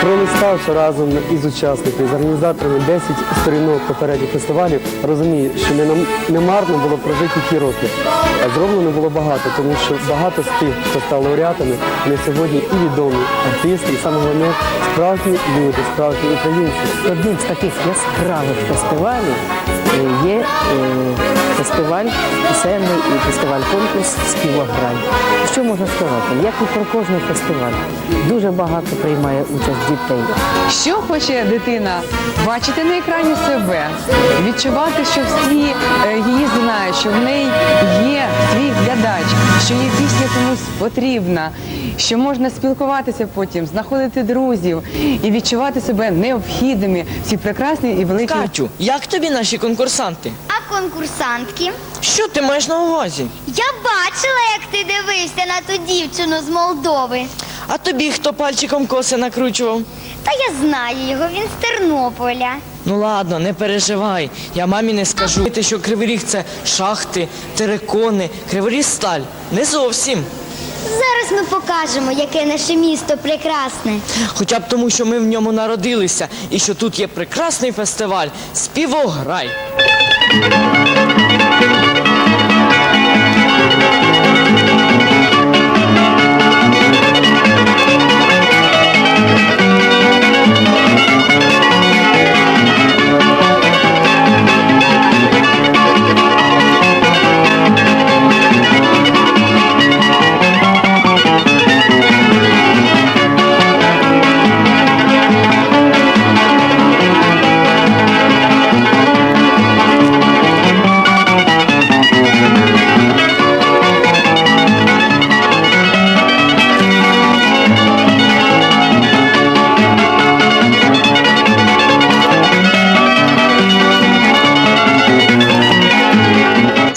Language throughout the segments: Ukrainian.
Пролиставши разом із учасниками, з організаторами 10 сторінок попередніх фестивалів, розумію, що не, марно було прожити ті роки. А зроблено було багато, тому що багато з тих, хто став лауреатами, вони сьогодні і відомі артисти, і саме головне справжні люди, справжні українці. Одним з таких яскравих фестивалів е, є е, фестиваль пісенний і фестиваль-конкурс Співограй. Що можна сказати? Як і про кожний фестиваль, дуже багато приймає участь дітей. Що хоче дитина? Бачити на екрані себе, відчувати, що всі е, її знають, що в неї є свій глядач, що її пісня комусь потрібна, що можна спілкуватися потім, знаходити друзів і відчувати себе необхідними в цій прекрасній і великій Катю, як тобі наші конкурсанти? Конкурсантки? Що ти маєш на увазі? Я бачила, як ти дивився на ту дівчину з Молдови. А тобі хто пальчиком коси накручував? Та я знаю його, він з Тернополя. Ну ладно, не переживай. Я мамі не скажу. Ти що Кривий Ріг – це шахти, терикони, Кривий Ріг – сталь. Не зовсім. Зараз ми покажемо, яке наше місто прекрасне. Хоча б тому, що ми в ньому народилися і що тут є прекрасний фестиваль Співограй. Thank you.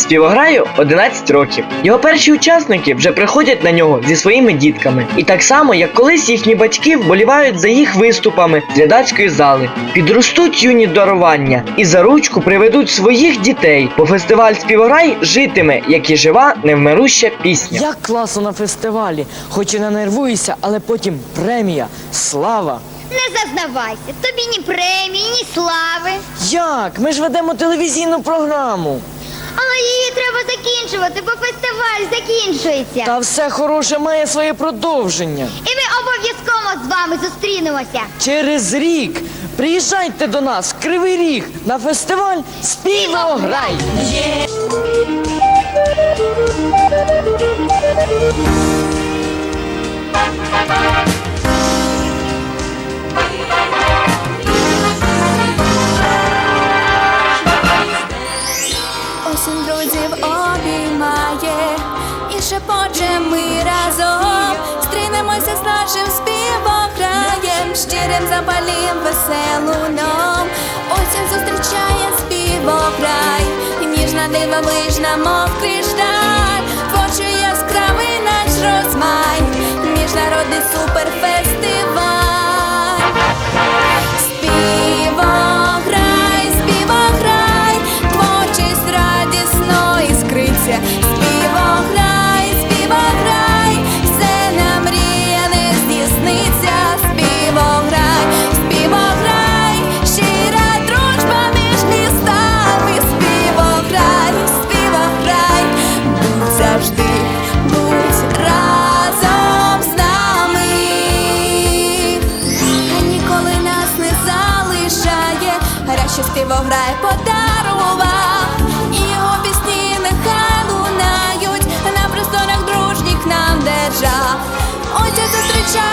Співограю 11 років. Його перші учасники вже приходять на нього зі своїми дітками. І так само, як колись їхні батьки вболівають за їх виступами з глядацької зали. Підростуть юні дарування і за ручку приведуть своїх дітей, бо фестиваль Співограй житиме, як і жива невмируща пісня. Як класно на фестивалі, хоч і не нервуйся, але потім премія, слава. Не зазнавайся, тобі ні премії, ні слави. Як? Ми ж ведемо телевізійну програму. Але її треба закінчувати, бо фестиваль закінчується. Та все хороше має своє продовження. І ми обов'язково з вами зустрінемося. Через рік приїжджайте до нас в Кривий Ріг на фестиваль Співограй. Осінь шепоче ми разом стрінемося з нашим співокраєм, щирим запалім веселуном. Осінь зустрічає співокрай, і ніжна дивовижна, мов кришталь, творчий яскравий наш розмай, міжнародний суперфестиваль. Гаряче грає подарував, його пісні нехай лунають на просторах дружніх нам держав. Ось я зустрічаю